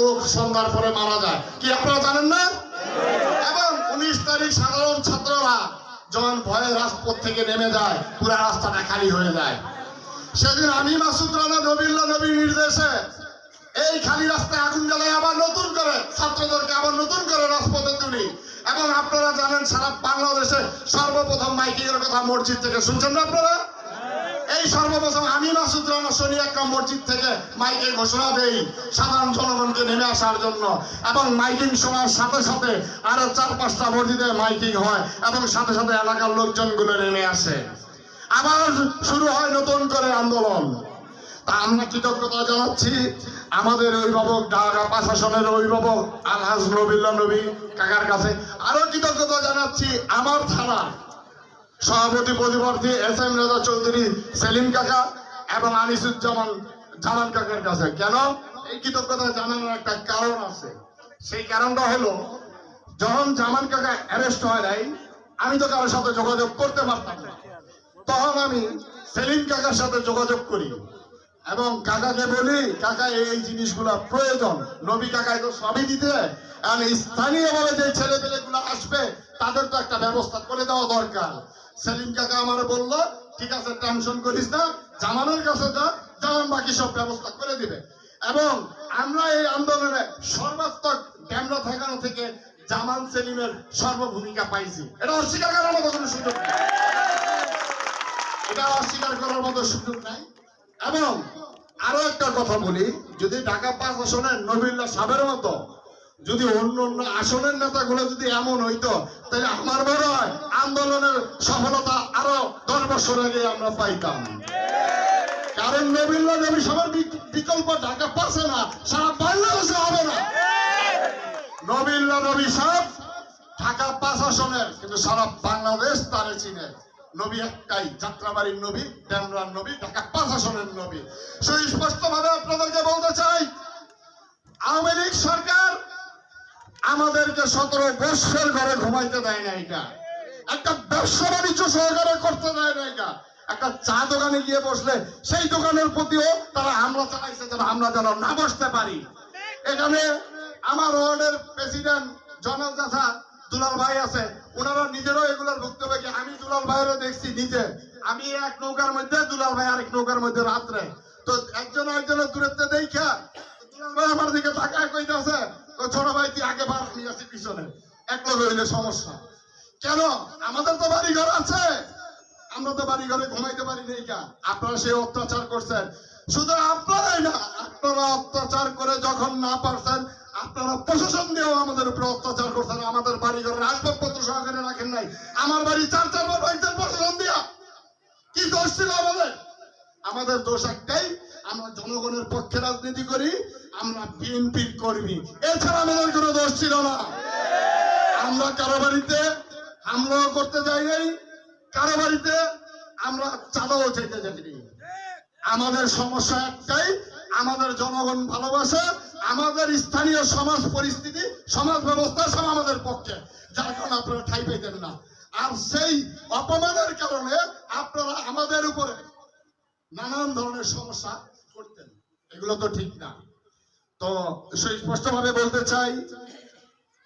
লোক সন্ধ্যার পরে মারা যায়। কি আপনারা জানেন না? এবং উনিশ তারিখ সাধারণ ছাত্ররা যখন ভয়ে রাজপথ থেকে নেমে যায়, পুরো রাস্তাটা খালি হয়ে যায়। সেদিন আমি, মাসুদ রানা, নবীল্লা নবীর নির্দেশে এই খালি রাস্তায় আগুন জ্বালায় আবার নতুন করে, ছাত্রদেরকে আবার নতুন করে রাজপথে তুলি। এবং আপনারা জানেন, সারা বাংলাদেশে সর্বপ্রথম মাইকিং এর কথা মসজিদ থেকে শুনছেন না আপনারা? এই সর্বপ্রথম আমি মাসুদ রানা শনি মসজিদ থেকে মাইকে ঘোষণা দেই সাধারণ জনগণকে নেমে আসার জন্য। এবং মাইকিং শোনার সাথে সাথে আরও চার পাঁচটা মসজিদে মাইকিং হয় এবং সাথে সাথে এলাকার লোকজনগুলো নেমে আসে। আবার শুরু হয় নতুন করে আন্দোলন। তা আমরা কৃতজ্ঞতা জানাচ্ছি আমাদের অভিভাবক ঢাকা প্রশাসনের অভিভাবক আলহাজ নবিল্লা নবী কাকার কাছে। আরও কৃতজ্ঞতা জানাচ্ছি আমার থানা সভাপতি প্রতিবর্তী এস এম রেজা চৌধুরী, সেলিম কাকা এবং আনিসুজ্জামান জামান কাকার কাছে। কেন? এই কৃতজ্ঞতা জানানোর একটা কারণ আছে। সেই কারণটা হলো, যখন জামান কাকা অ্যারেস্ট হয় নাই, আমি তো কারোর সাথে যোগাযোগ করতে পারতাম না। তখন আমি সেলিম কাকার সাথে যোগাযোগ করি এবং কাকাকে বলি, কাকা, এই জিনিসগুলো প্রয়োজন। নবী কাকায় তো সবই দিতে আর স্থানীয়ভাবে যে ছেলে পেলেগুলো আসবে, তাদের তো একটা ব্যবস্থা করে দেওয়া দরকার। সেলিম কাকা আমার বলল, ঠিক আছে টেনশন করিস না, জামানের কাছে যা জামান বাকি সব ব্যবস্থা করে দিবে। এবং আমরা এই আন্দোলনে সর্বাত্মক ক্যামেরা ঠেকানো থেকে জামান সেলিমের সর্বভূমিকা পাইছি। এটা অস্বীকার করার মতো কোনো সুযোগ নেই। এটা অস্বীকার করার মতো সুযোগ নাই। এবং আরও একটা কথা বলি, যদি ঢাকা পাঁচ আসনের নবীল্লা সাবের মতো যদি অন্য অন্য আসনের নেতাগুলো যদি এমন হইতো, তাহলে আমার মনে হয় আন্দোলনের সফলতা আরও দশ বছর আগে আমরা পাইতাম। কারণ নবীল্লা নবী সবার বিকল্প ঢাকা পাচ্ছে না, সারা বাংলাদেশে হবে না। নবীল্লা নবী সাহেব ঢাকা পাঁচ আসনের, কিন্তু সারা বাংলাদেশ তারে চিনে। নবী একটাই, যাত্রাবাড়ির নবী ড্যামরার নবী, ঢাকা পাঁচ আসনের নবী। সুস্পষ্ট ভাবে আপনাদেরকে বলতে চাই লীগ সরকার আমাদেরকে সতেরো বৎসর ঘরে ঘুমাইতে দেয় না এটা। একটা ব্যবসা বাণিজ্য সহকারে করতে দেয় না এটা। একটা চা দোকানে গিয়ে বসলে সেই দোকানের প্রতিও তারা হামলা চালাইছে যেন আমরা যেন না বসতে পারি। এখানে আমার ওয়ার্ডের প্রেসিডেন্ট জনক দাসা দুলাল ভাই আছে, ওনারা নিজেরাও এগুলোর ভুক্তভোগী আমি দুলাল ভাইয়েরও দেখছি নিজে। আমি এক নৌকার মধ্যে, দুলাল ভাই আরেক নৌকার মধ্যে রাত্রে। তো একজন একজনের দূরত্বে দেখা দুলাল ভাই আমার দিকে তাকায় কইতাছে ছোট ভাই তুই আগে বার আমি আছি পিছনে। এক লোক হইলে সমস্যা। কেন? আমাদের তো বাড়ি ঘর আছে। আমরা তো বাড়ি ঘরে ঘুমাইতে পারি নাই কা আপনারা সেই অত্যাচার করছেন। শুধু আপনারাই না, আপনারা অত্যাচার করে যখন না পারছেন, আপনারা প্রশাসন দিয়েও আমাদের উপরে অত্যাচার করছেন। আমাদের বাড়ি ঘরের আসবাবপত্র সহকারে রাখেন নাই। আমার বাড়ি চার চারবার ভাঙছেন প্রশাসন দিয়া। কি দোষ ছিল আমাদের? আমাদের দোষ একটাই, আমরা জনগণের পক্ষে রাজনীতি করি আমরা বিএনপির কর্মী। এছাড়া আমাদের কোনো দোষ ছিল না। আমরা কারও বাড়িতে হামলাও করতে যাই নাই। কারও বাড়িতে আমরা চাঁদাও চাইতে যাইনি আমাদের সমস্যা একটাই, আমাদের জনগণ ভালোবাসে, আমাদের স্থানীয় সমাজ পরিস্থিতি, সমাজ ব্যবস্থা সব আমাদের পক্ষে। যার কারণে আপনারা ঠাই পাইতেন না। আর সেই অপমানের কারণে আপনারা আমাদের উপরে নানান ধরনের সমস্যা করতেন। এগুলো তো ঠিক না। তো সুস্পষ্ট ভাবে বলতে চাই,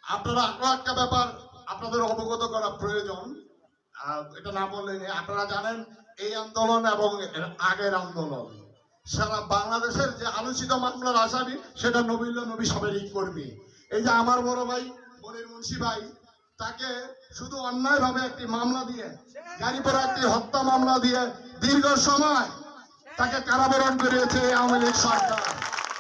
আপনারা আরও একটা ব্যাপার আপনাদের অবগত করা প্রয়োজন। এটা না বললে আপনারা জানেন, এই আন্দোলন এবং আগের আন্দোলন, সারা বাংলাদেশের যে আলোচিত মামলার আসামি, সেটা নবীল্লা নবী সবেরই কর্মী। এই যে আমার বড় ভাই মনির মুন্সি ভাই, তাকে শুধু অন্যায় ভাবে একটি মামলা দিয়ে, গাড়ি পরে একটি হত্যা মামলা দিয়ে দীর্ঘ সময় তাকে কারাবরণ করিয়েছে আওয়ামী লীগ সরকার।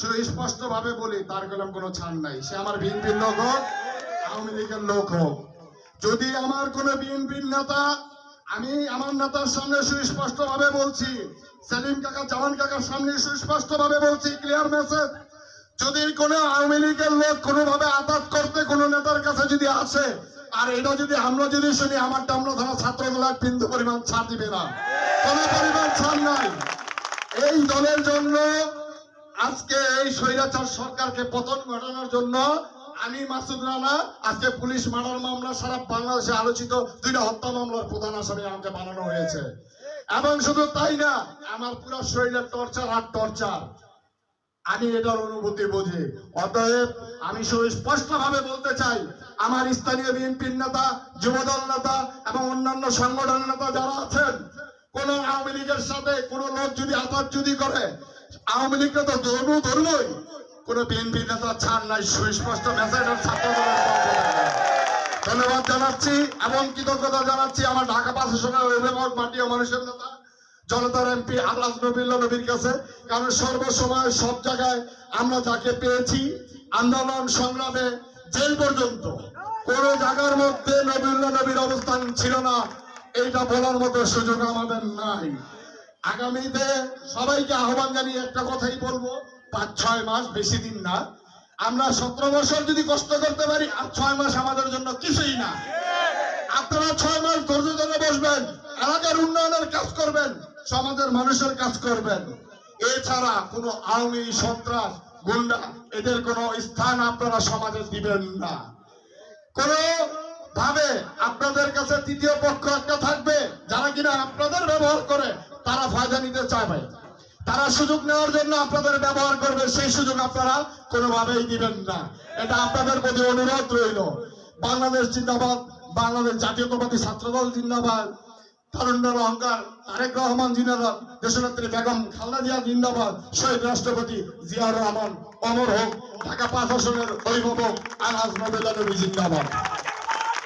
সুস্পষ্ট ভাবে বলি, তার কলম কোনো ছাড় নাই। সে আমার বিএনপির লোক হোক, আওয়ামী লীগের লোক হোক। যদি আমার কোন বিএনপির নেতা, আমি আমার নেতার সামনে সুস্পষ্ট ভাবে বলছি, সেলিম কাকা, জামান কাকার সামনে সুস্পষ্ট ভাবে বলছি ক্লিয়ার মেসেজ যদি কোনো আওয়ামী লীগের লোক কোনোভাবে আঘাত করতে কোনো নেতার কাছে যদি আসে, আর এটা যদি আমরা যদি শুনি, আমার টামলা থানা ছাত্র দল বিন্দু পরিমাণ ছাড় দিবে না। কোনো পরিমাণ ছাড় নাই। এই দলের জন্য আজকে এই স্বৈরাচার সরকারকে পতন ঘটানোর জন্য আমি মাসুদ রানা, আজকে পুলিশ মার্ডার মামলা, সারা বাংলাদেশে আলোচিত দুইটা হত্যা মামলার প্রধান আসামি আমাকে বানানো হয়েছে। এবং শুধু তাই না, আমার পুরো শরীরের টর্চার আর টর্চার। আমি এটার অনুভূতি বুঝি। অতএব আমি সুস্পষ্ট ভাবে বলতে চাই, আমার স্থানীয় বিএনপির নেতা, যুবদল নেতা এবং অন্যান্য সংগঠনের নেতা যারা আছেন কোন আওয়ামী লীগের সাথে কোন লোক যদি আঘাত যদি করে, আওয়ামী লীগকে তো ধর্ম ধর্মই কোন বিএনপি নেতা ছাড় নাই, সুস্পষ্ট থেকে। ধন্যবাদ জানাচ্ছি এবং কৃতজ্ঞতা জানাচ্ছি আমার ঢাকা প্রশাসনের অভিভাবক মাটি মানুষের নেতা, জনতার এমপি আল্লাহ নবীল্লা নবীর কাছে। কারণ সর্বসময় সব জায়গায় আমরা যাকে পেয়েছি, আন্দোলন সংগ্রামে জেল পর্যন্ত, কোন জায়গার মধ্যে নবীল্লা নবীর অবস্থান ছিল না। এইটা বলার মতো সুযোগ আমাদের নাই। আগামীতে সবাইকে আহ্বান জানিয়ে একটা কথাই বলব, পাঁচ, ছয় মাস বেশি দিন না। আমরা সতেরো বছর যদি কষ্ট করতে পারি, আর ছয় মাস আমাদের জন্য কিছুই না। আপনারা ছয় মাস ধৈর্য ধরে বসবেন, এলাকার উন্নয়নের কাজ করবেন, সমাজের মানুষের কাজ করবেন। এছাড়া কোনো আওয়ামী সন্ত্রাস, গুন্ডা, এদের কোনো স্থান আপনারা সমাজে দিবেন না। কোনো ভাবে আপনাদের কাছে তৃতীয় পক্ষ একটা থাকবে, যারা কিনা আপনাদের ব্যবহার করে, তারা ফায়দা নিতে চাইবে। তারা সুযোগ নেওয়ার জন্য আপনাদের ব্যবহার করবে, সেই সুযোগ আপনারা কোনোভাবেই দিবেন না। এটা আপনাদের প্রতি অনুরোধ রইল। বাংলাদেশ জিন্দাবাদ, বাংলাদেশ জাতীয়তাবাদী ছাত্রদল জিন্দাবাদ, তারুণ্যের অহংকার, তারেক রহমান জিন্দাবাদ, দেশনেত্রী বেগম খালেদা জিয়া জিন্দাবাদ, শহীদ রাষ্ট্রপতি জিয়াউর রহমান, অমর হোক, ঢাকা পাঁচ আসনের অভিভাবক নবেলা নবী জিন্দাবাদ।